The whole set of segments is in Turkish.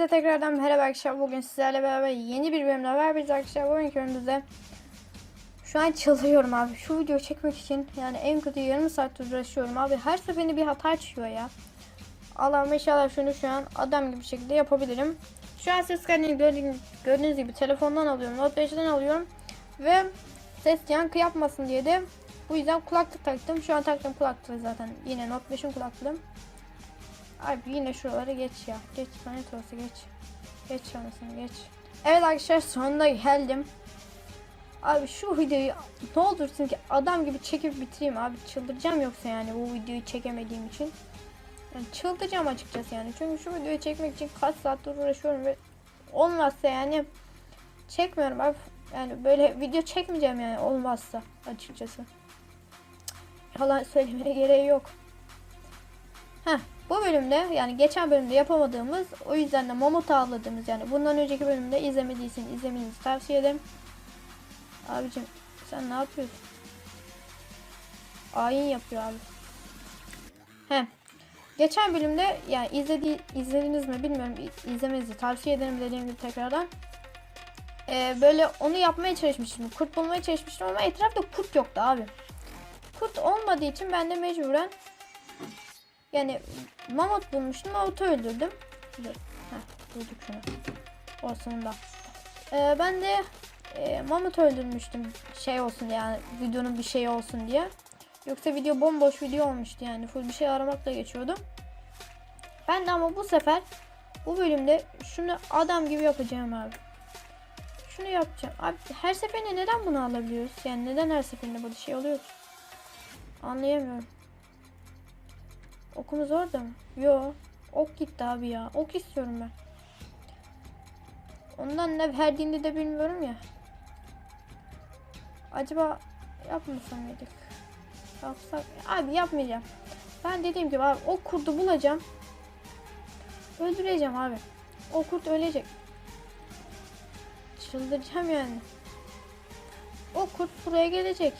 Hepinize tekrardan merhaba arkadaşlar. Bugün sizlerle beraber yeni bir bölümle beraberiz arkadaşlar. Bugünkü bölümümüzde şu an çıldırıyorum abi. Şu videoyu çekmek için yani en kötü yarım saat uğraşıyorum abi. Her seferinde bir hata çıkıyor ya. Allah'ım inşallah şunu şu an adam gibi şekilde yapabilirim. Şu an ses kaydını gördüğünüz, gibi telefondan alıyorum. Note 5'ten alıyorum. Ve ses yankı yapmasın diye de bu yüzden kulaklık taktım. Şu an taktım kulaklığı zaten. Yine Note 5'in kulaklığı. Abi yine şuraları geç ya. Geç lanet olsun geç. Geç anasını geç. Evet arkadaşlar sonunda geldim. Abi şu videoyu ne olursun ki adam gibi çekip bitireyim abi çıldıracağım yoksa yani bu videoyu çekemediğim için. Yani çıldıracağım açıkçası yani. Çünkü şu videoyu çekmek için kaç saattir uğraşıyorum ve olmazsa yani çekmiyorum abi. Yani böyle video çekmeyeceğim yani olmazsa açıkçası. Yalan söylemeye gereği yok. Heh, bu bölümde yani geçen bölümde yapamadığımız o yüzden de mamut avladığımız yani bundan önceki bölümde izlemediyseniz izlemenizi tavsiye ederim. Abicim sen ne yapıyorsun? Ayin yapıyor abi. He. Geçen bölümde yani izledi, izlediniz mi bilmiyorum izlemenizi tavsiye ederim dediğim gibi tekrardan. Ee, böyle onu yapmaya çalışmıştım. Kurt bulmaya çalışmıştım ama etrafta kurt yoktu abi. Kurt olmadığı için ben de mecburen yani mamut bulmuştum. Mamutu öldürdüm. Dur. Heh, bulduk şunu. O sonunda. Ee, ben de e, mamut öldürmüştüm. Şey olsun yani videonun bir şey olsun diye. Yoksa video bomboş video olmuştu yani. Full bir şey aramakla geçiyordum. Ben de ama bu sefer bu bölümde şunu adam gibi yapacağım abi. Şunu yapacağım. Abi her seferinde neden bunu alabiliyoruz? Yani neden her seferinde böyle şey oluyor? Anlayamıyorum. Okumuz orada mı? Yo. Ok gitti abi ya. Ok istiyorum ben. Ondan ne verdiğini de bilmiyorum ya. Acaba yapmasam mıydık? Yapsak. Abi yapmayacağım. Ben dediğim gibi abi o kurdu bulacağım. Öldüreceğim abi. O kurt ölecek. Çıldıracağım yani. O kurt buraya gelecek.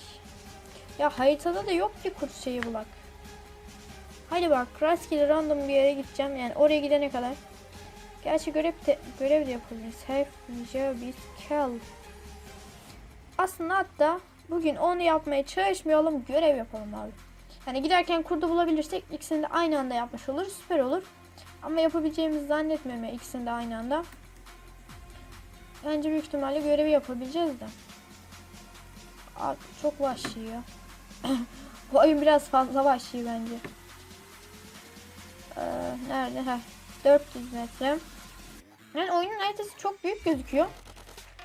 Ya haritada da yok ki kurt şeyi bulak. Hadi bak rastgele random bir yere gideceğim yani oraya gidene kadar. Gerçi görev de, görev de yapabiliriz. Have Jarvis kill. Aslında hatta bugün onu yapmaya çalışmayalım görev yapalım abi. Yani giderken kurdu bulabilirsek ikisini de aynı anda yapmış oluruz süper olur. Ama yapabileceğimizi zannetmiyorum ya ikisini de aynı anda. Bence büyük ihtimalle görevi yapabileceğiz de. Abi çok vahşi ya. Bu oyun biraz fazla vahşi bence. Ee, nerede? Heh, 400 metre. Yani oyunun haritası çok büyük gözüküyor.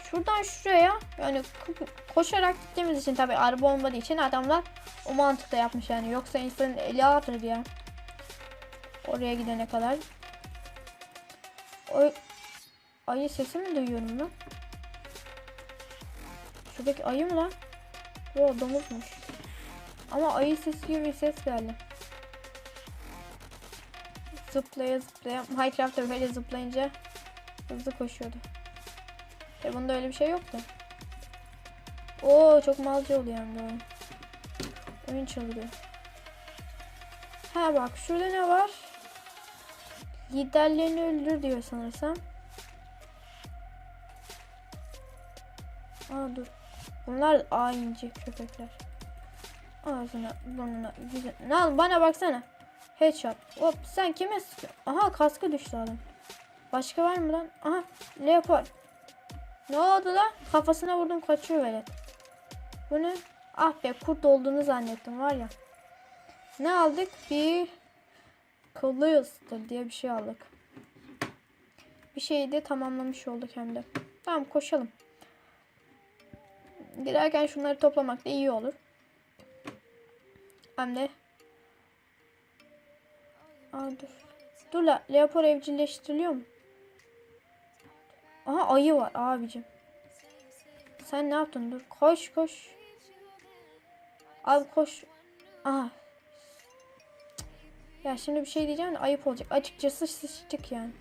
Şuradan şuraya yani ko- koşarak gittiğimiz için tabi araba olmadığı için adamlar o mantıkla yapmış yani. Yoksa insanın eli ağrır ya. Oraya gidene kadar. O ayı sesi mi duyuyorum ben? Şuradaki ayı mı lan? Yo domuzmuş. Ama ayı sesi gibi bir ses geldi. Zıplaya zıplaya. Minecraft'ta böyle zıplayınca hızlı koşuyordu. E bunda öyle bir şey yoktu. Oo çok malcı oluyor de oyun. Oyun çalıyor. Ha bak şurada ne var? Liderlerini öldür diyor sanırsam. Aa dur. Bunlar ayinci köpekler. Ağzına, burnuna, güzel. Lan bana baksana. Headshot. Hop sen kime sıkıyorsun? Aha kaskı düştü adam. Başka var mı lan? Aha leopar. Ne oldu lan? Kafasına vurdum kaçıyor velet. Bu ne? Ah be kurt olduğunu zannettim var ya. Ne aldık? Bir Collister diye bir şey aldık. Bir şeyi de tamamlamış olduk hem de. Tamam koşalım. Giderken şunları toplamak da iyi olur. Hem de Aa dur. Dur la. Leopar evcilleştiriliyor mu? Aha ayı var abicim. Sen ne yaptın? Dur. Koş koş. Abi koş. Aha. Ya şimdi bir şey diyeceğim de ayıp olacak. Açıkçası sıçtık yani.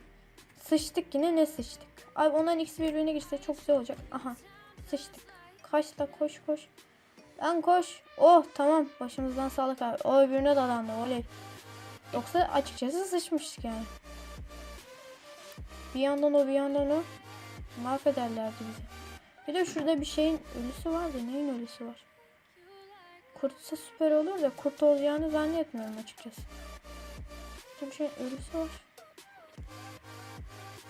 Sıçtık yine ne sıçtık. Abi onların ikisi birbirine girse çok güzel olacak. Aha. Sıçtık. Kaç da koş koş. Lan koş. Oh tamam. Başımızdan sağlık abi. O öbürüne dalandı. Oley. Yoksa açıkçası sıçmıştık yani. Bir yandan o bir yandan o. Mahvederlerdi bizi. Bir de şurada bir şeyin ölüsü var da neyin ölüsü var? Kurtsa süper olur da kurt olacağını zannetmiyorum açıkçası. Bir şeyin ölüsü var.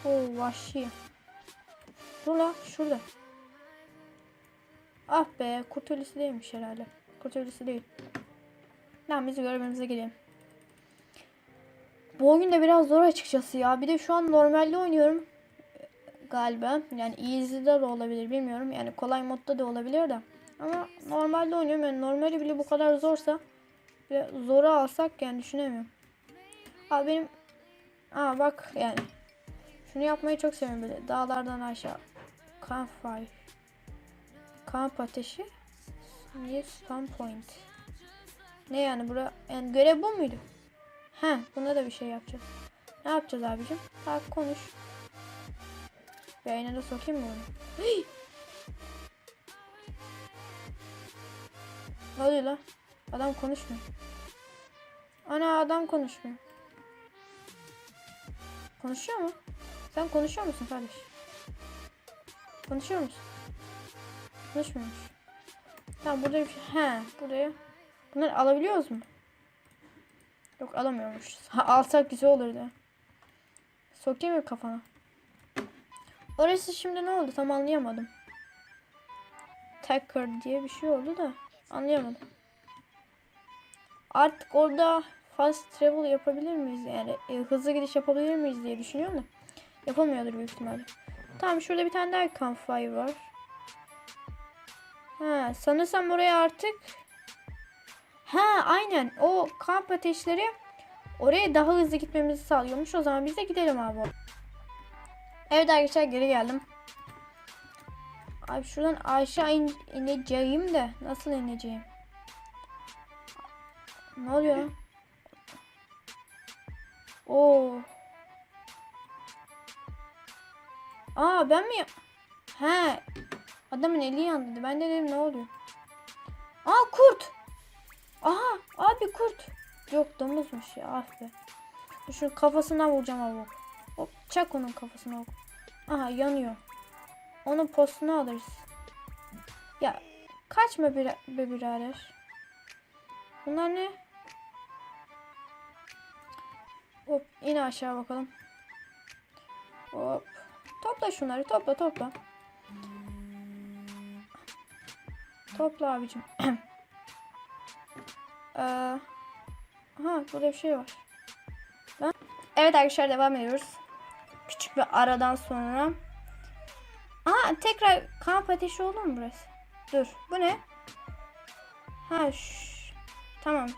Oo vahşi. Dur la şurada. Ah be kurt ölüsü değilmiş herhalde. Kurt ölüsü değil. Lan bizi görmemize gidelim. Bu oyun da biraz zor açıkçası ya. Bir de şu an normalde oynuyorum. Galiba. Yani easy'de de olabilir bilmiyorum. Yani kolay modda da olabilir de. Ama normalde oynuyorum. Yani normali bile bu kadar zorsa bir de zora alsak yani düşünemiyorum. Abi benim Aa bak yani şunu yapmayı çok seviyorum böyle dağlardan aşağı campfire kamp ateşi New spawn point ne yani bura yani görev bu muydu? He buna da bir şey yapacağız. Ne yapacağız abicim? Bak konuş. Yayına da sokayım mı onu? Hıy! Ne oluyor lan? Adam konuşmuyor. Ana adam konuşmuyor. Konuşuyor mu? Sen konuşuyor musun kardeş? Konuşuyor musun? Konuşmuyormuş. Tamam burada bir şey. He buraya. Bunları alabiliyoruz mu? Yok alamıyormuş. Ha, alsak güzel olurdu. Sokayım mı kafana? Orası şimdi ne oldu tam anlayamadım. Tacker diye bir şey oldu da anlayamadım. Artık orada fast travel yapabilir miyiz yani e, hızlı gidiş yapabilir miyiz diye düşünüyorum da yapamıyordur büyük ihtimalle. Tamam şurada bir tane daha campfire var. Ha sanırsam oraya artık Ha aynen o kamp ateşleri oraya daha hızlı gitmemizi sağlıyormuş. O zaman biz de gidelim abi. Evet arkadaşlar geri geldim. Abi şuradan aşağı in ineceğim de nasıl ineceğim? Ne oluyor? Oo. Aa ben mi? He. Adamın eli yandı. Ben de dedim ne oluyor? Aa kurt. Aha abi kurt. Yok domuzmuş ya ah be. Şunun kafasına vuracağım abi. Hop çak onun kafasına. Aha yanıyor. Onun postunu alırız. Ya kaçma bir, be birader. Bunlar ne? Hop in aşağı bakalım. Hop. Topla şunları topla topla. Topla abicim. Ee, aha burada bir şey var. Ben... Evet arkadaşlar devam ediyoruz. Küçük bir aradan sonra. Aha tekrar kamp ateşi olur mu burası? Dur bu ne? Ha şş. Tamam.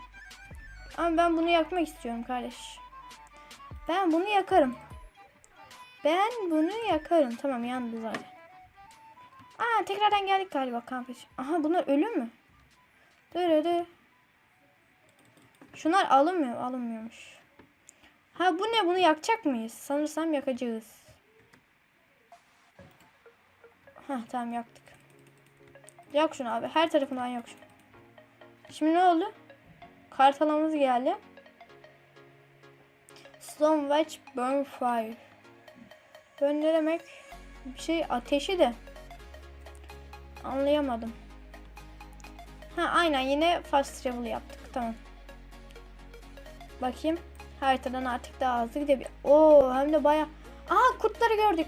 Ama ben bunu yakmak istiyorum kardeş. Ben bunu yakarım. Ben bunu yakarım. Tamam yandı zaten. Aa tekrardan geldik galiba kamp ateşi. Aha bunlar ölü mü? Dur dur. Şunlar alınmıyor. Alınmıyormuş. Ha bu ne? Bunu yakacak mıyız? Sanırsam yakacağız. Ha tamam yaktık. Yak şunu abi. Her tarafından yak şunu. Şimdi ne oldu? Kartalamız geldi. Stone Witch Burn Fire. Burn ne demek? Bir şey ateşi de. Anlayamadım. Ha aynen yine fast travel yaptık. Tamam. Bakayım. Haritadan artık daha hızlı gidebilir. Oo hem de baya. Aa kurtları gördük.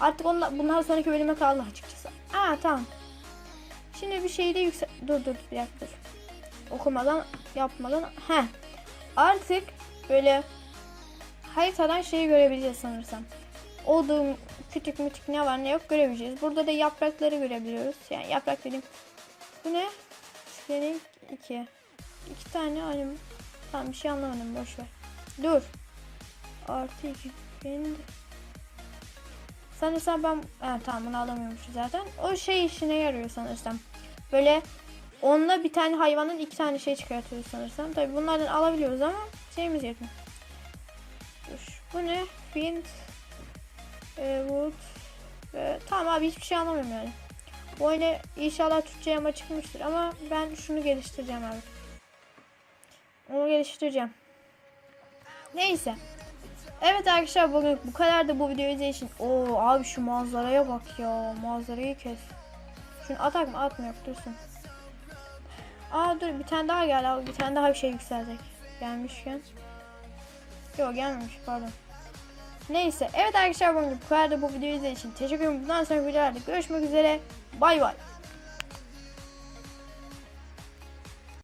Artık onlar, bundan sonraki bölüme kaldı açıkçası. Aa tamam. Şimdi bir şeyi de yüksel... Dur dur bir dakika dur. Okumadan yapmadan. He. Artık böyle haritadan şeyi görebileceğiz sanırsam. Odun, küçük mütük ne var ne yok görebileceğiz. Burada da yaprakları görebiliyoruz. Yani yaprak dedim. Bu ne? Senin iki. İki tane aynı? Tamam bir şey anlamadım boş ver. Dur. Artı iki. Benim de. Sanırsam ben... Ha, tamam bunu alamıyormuşuz zaten. O şey işine yarıyor sanırsam. Böyle onunla bir tane hayvanın iki tane şey çıkartıyoruz sanırsam. Tabi bunlardan alabiliyoruz ama şeyimiz yetmiyor. Dur. Bu ne? Flint. E, wood. E, tamam abi hiçbir şey anlamıyorum yani. Bu oyuna inşallah Türkçe ama çıkmıştır ama ben şunu geliştireceğim abi. Onu geliştireceğim. Neyse. Evet arkadaşlar bugün bu kadar da bu videoyu için. Oo abi şu manzaraya bak ya. Manzarayı kes. Şunu atak mı? Atmıyor. Dursun. Aa dur bir tane daha gel abi. Bir tane daha bir şey yükselecek. Gelmişken. Yok gelmemiş pardon. Neyse. Evet arkadaşlar bugün bu kadar da bu videoyu için teşekkür ederim. Bundan sonra videolarda görüşmek üzere. Bay bay.